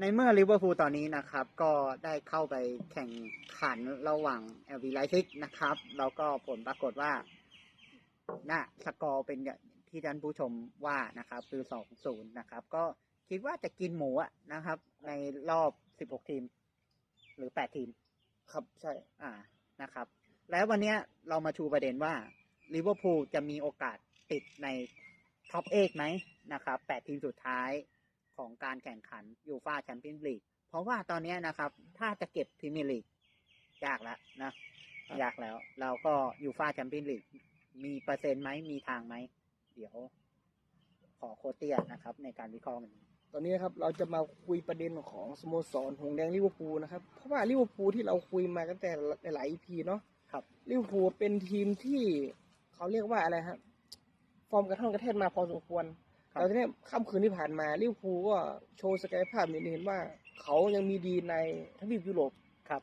ในเมื่อลิเวอร์พูลตอนนี้นะครับ ก็ได้เข้าไปแข่งขันระหว่างเอลวีไลซิกนะครับ แล้วก็ผลปรากฏว่าน่ะสกอร์เป็นอย่างที่ท่านผู้ชมว่านะครับ คือสองศูนย์นะครับ ก็คิดว่าจะกินหมูอะนะครับ ในรอบสิบหกทีม หรือแปดทีม ครับใช่ อ่านะครับ แล้ววันนี้เรามาชูประเด็นว่าลิเวอร์พูลจะมีโอกาสติดในท็อปเอกไหมนะครับแปดทีมสุดท้าย ของการแข่งขันยูฟาแชมเปี้ยนส์ลีกเพราะว่าตอนเนี้ยนะครับ ถ้าจะเก็บพรีเมียร์ลีกยากแล้วนะยากแล้ว เราก็ยูฟาแชมเปี้ยนส์ลีกมีเปอร์เซ็นต์ไหมมีทางไหม เดี๋ยว ขอโคชเตียนะครับ ในการวิเคราะห์มันตอนนี้นะครับเราจะมาคุยประเด็นของสโมสรหงส์แดงลิเวอร์พูลนะครับ เพราะว่าลิเวอร์พูลที่เราคุยมาตั้งแต่หลายๆ EP เนาะครับลิเวอร์พูลเป็นทีมที่เขาเรียกว่าอะไรครับฟอร์มกระท่อนกระแท่นมาพอสมควรครับ แต่ทีนี้ค่ำคืนที่ผ่านมาลิเวอร์พูลก็โชว์ศักยภาพเห็นว่า เขายังมีดีในทวีปยุโรปครับ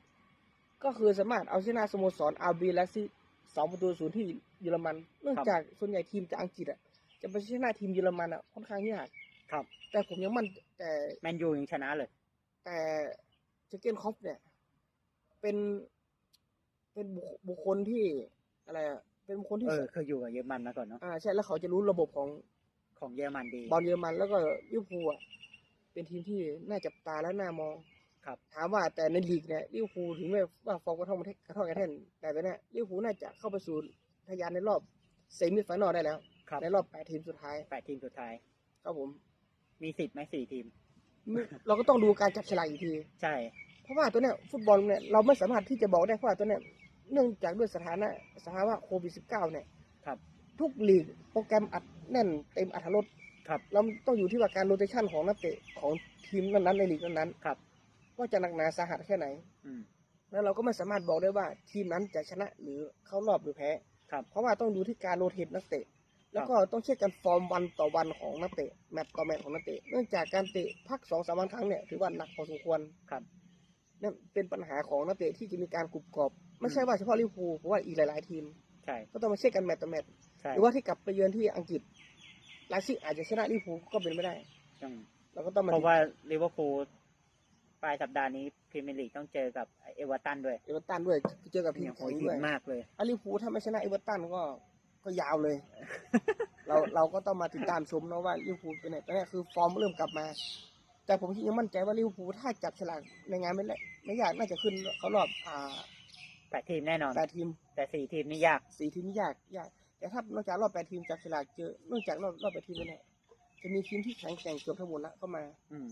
ก็คือสามารถเอาชนะสโมสรอาร์บีและซิสองประตูศูนย์ที่เยอรมันเนื่องจากส่วนใหญ่ทีมจากอังกฤษอะจะไปชนะทีมเยอรมันอะค่อนข้างยากครับ แต่ผมยังมั่นแต่แมนยูยังชนะเลย แต่เจเกนคอปเนี่ย เป็นเป็นบุคบุคคลที่อะไรอะเป็นบุคคลที่เออเคยอยู่กับเยอรมันมาก่อนเนาะอ่าใช่แล้วเขาจะรู้ระบบของ ของเยอรมันดี บอลเยอรมันแล้วก็ลิเวอร์พูลอะเป็นทีมที่น่าจับตาและน่ามองครับ ถามว่าแต่ในลีกเนี่ยลิเวอร์พูลถึงแม้ว่าฟอร์มกระท่อนกระท่อนกระแท่นแต่ตอนเนี้ยลิเวอร์พูลน่าจะเข้าไปสู่ทะยานในรอบเซมิไฟนอลได้แล้วครับในรอบแปดทีมสุดท้ายแปดทีมสุดท้ายครับผมมีสิทธิ์ไหมสี่ทีมไม่เราก็ต้องดูการจับฉลากอีกที ใช่ เพราะว่าตัวเนี้ยฟุตบอลเนี่ยเราไม่สามารถที่จะบอกได้เพราะว่าตัวเนี้ยเนื่องจากด้วยสถานะสภาวะโควิด -19 เนี่ยครับ ทุกลีกโปรแกรมอัดแน่นเต็มอัธรสครับเราต้องอยู่ที่ว่าการโรเตชันของนักเตะของทีมนั้นๆในลีกนั้นครับๆว่าจะหนักหนาสาหัสแค่ไหน อืม แล้วเราก็ไม่สามารถบอกได้ว่าทีมนั้นจะชนะหรือเข้ารอบหรือแพ้ครับเพราะว่าต้องดูที่การโรเตทนักเตะ แล้วก็ต้องเช็คกันฟอร์มวันต่อวันของนักเตะแมตต์ต่อแมตต์ของนักเตะเนื่องจากการเตะพักสองสามวันครั้งเนี่ยถือว่าหนักพอสมควรครับนั่นเป็นปัญหาของนักเตะที่จะมีการกรุบกรอบ ไม่ใช่ว่าเฉพาะลิเวอร์พูลเพราะว่าอีกหลาย ๆ ทีม ใช่ ก็ต้องมาเช็คกันแมตต์ต่อแมตต์ ใช่หรือว่าที่กลับไปเยือนที่อังกฤษไลซิกอาจจะชนะลิเวอร์พูลก็เป็นไม่ได้อืมเราก็ต้องมาเพราะว่าลิเวอร์พูลปลายสัปดาห์นี้พรีเมียร์ลีกต้องเจอกับเอเวอร์ตันด้วยเอเวอร์ตันด้วยเจอกับทีมเนี่ยโหแข็งหิด้วยนมากเลยอาลิเวอร์พูลถ้าไม่ชนะเอเวอร์ตันก็ก็ยาวเลย เราเราก็ต้องมาติดตามชมนะว่าลิเวอร์พูลเป็นไงตอนนี้คือฟอร์มเริ่มกลับมา แต่ผมยังมั่นใจว่าลิเวอร์พูลถ้าจับฉลากในงานไม่ได้ไม่ยากน่าจะขึ้นเขารอบอ่าแปดทีมแน่นอนแปดทีมแต่สี่ทีมนี่ยากสี่ทีมนี่ยากยาก แต่ถ้านอกจากรอบแปดทีมจับฉลากเจอนอกจากรอบรอบแปดทีมแล้วเนี่ยจะมีทีมที่แข็งแกร่งเกือบทั้งหมดละเข้ามา อืม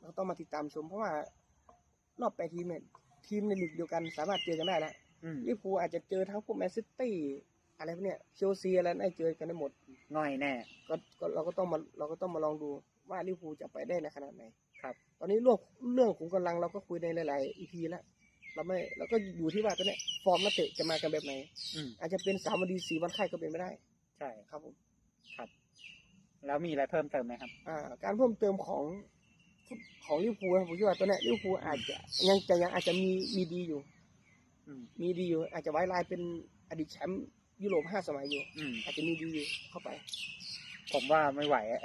เราต้องมาติดตามชมเพราะว่ารอบแปดทีมเนี่ยทีมในลีกเดียวกันสามารถเจอกันได้แล้วอืมลิเวอร์พูลอาจจะเจอทั้งพวกแมนซิตี้อะไรพวกเนี้ยเชลซีอะไรได้เจอกันได้หมด ง่อยแน่ ก็ก็เราก็ต้องมาเราก็ต้องมาลองดูว่าลิเวอร์พูลจะไปได้ในขนาดไหนครับ ตอนนี้เรื่องเรื่องขุมกำลังเราก็คุยในหลายๆอีพีแล้ว เราไม่เราก็อยู่ที่ว่าตอนเนี้ยฟอร์มนักเตะจะมากันแบบไหน อืมอาจจะเป็นสามวันดีสี่วันไข้ก็เป็นไม่ได้ใช่ ครับผมครับ แล้วมีอะไรเพิ่มเติมไหมครับ อ่าการเพิ่มเติมของของลิเวอร์พูลนะผมคิดว่าตัวเนี้ยลิเวอร์พูลอาจจะยังจะยังอาจจะมีมีดีอยู่ อืม มีดีอยู่ อาจจะไว้ลายเป็นอดีตแชมป์ยุโรปห้าสมัยอยู่ อืม อาจจะมีดีอยู่เข้าไป ผมว่าไม่ไหวอะ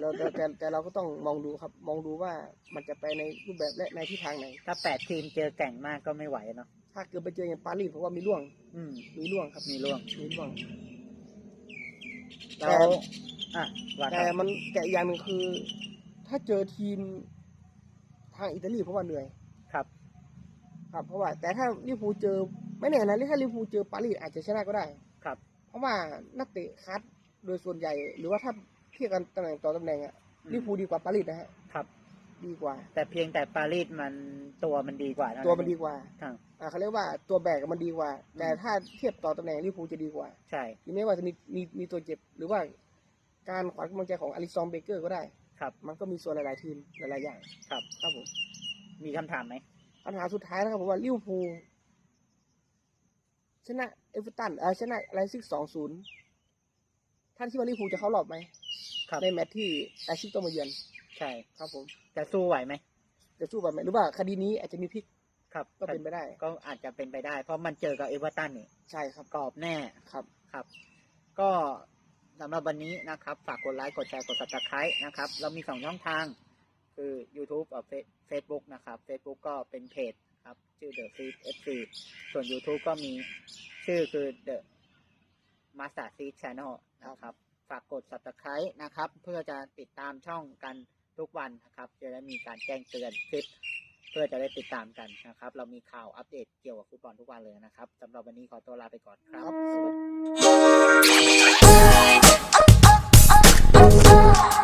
เราแต่แต่แต่เราก็ต้องมองดูครับ มองดูว่ามันจะไปในรูปแบบและในทิศทางไหน ถ้าแปดทีมเจอแก่งมากก็ไม่ไหวเนาะถ้าเกิดไปเจออย่างปารีสเพราะว่ามีร่วง อืม มีร่วงครับ มีร่วง มีร่วง แต่แล้วอะว่าแต่ต่อมันแต่อีกอย่างหนึ่งคือ ถ้าเจอทีมทางอิตาลีเพราะว่าเหนื่อย ครับ ครับ เพราะว่า แต่ถ้าลิเวอร์พูลเจอไม่แน่นะถ้าลิเวอร์พูลเจอปารีสอาจจะชนะก็ได้ ครับ เพราะว่านักเตะคัด โดยส่วนใหญ่ หรือว่าถ้าเทียบกันตำแหน่งต่อตำแหน่งอะอืมลิเวอร์พูลดีกว่าปารีสนะฮะครับ ดีกว่า แต่เพียงแต่ปารีสมันตัวมันดีกว่าเท่าตัวมันดีกว่าครับ อ่าเขาเรียกว่าตัวแบกมันดีกว่าอืมแต่ถ้าเทียบต่อตำแหน่งลิเวอร์พูลจะดีกว่าใช่หรือไม่ว่าจะมีมีมีตัวเจ็บหรือว่าการขวัญกำลังใจของอลิซองเบเกอร์ก็ได้ ครับ มันก็มีส่วนหลาย ๆ ทีมหลาย ๆ อย่าง ครับ ครับผมมีคำถามไหมปัญหาสุดท้ายนะครับผมว่าลิเวอร์พูลชนะเอเวอร์ตันเออชนะไลซิกสองศูนย์ ท่านคิดว่าลิเวอร์พูลจะเข้ารอบไหมครับ ในแมตช์ที่ไลซิกต้องมาเยือนใช่ ครับผมจะสู้ไหวไหม จะสู้แบบไหมหรือว่าคดีนี้อาจจะมีพลิกครับก็เป็นไปได้ ก็อาจจะเป็นไปได้ เพราะมันเจอกับเอเวอร์ตันนี่ใช่ครับกรอบแน่ครับ ครับ ก็สำหรับวันนี้นะครับ ฝากกดไลค์กดแชร์กด subscribe นะครับ เรามีสองช่องทาง คือ YouTube กับ Facebook นะครับ Facebook ก็เป็นเพจครับ ชื่อ The Seed FC ส่วน YouTube ก็มีชื่อคือ The มาสาซีชแนลนะครับ ฝากกด subscribe นะครับ เพื่อจะติดตามช่องกันทุกวันนะครับ จะได้มีการแจ้งเตือนคลิป เพื่อจะได้ติดตามกันนะครับ เรามีข่าวอัปเดตเกี่ยวกับฟุตบอลทุกวันเลยนะครับสำหรับวันนี้ขอตัวลาไปก่อนครับสวัสดี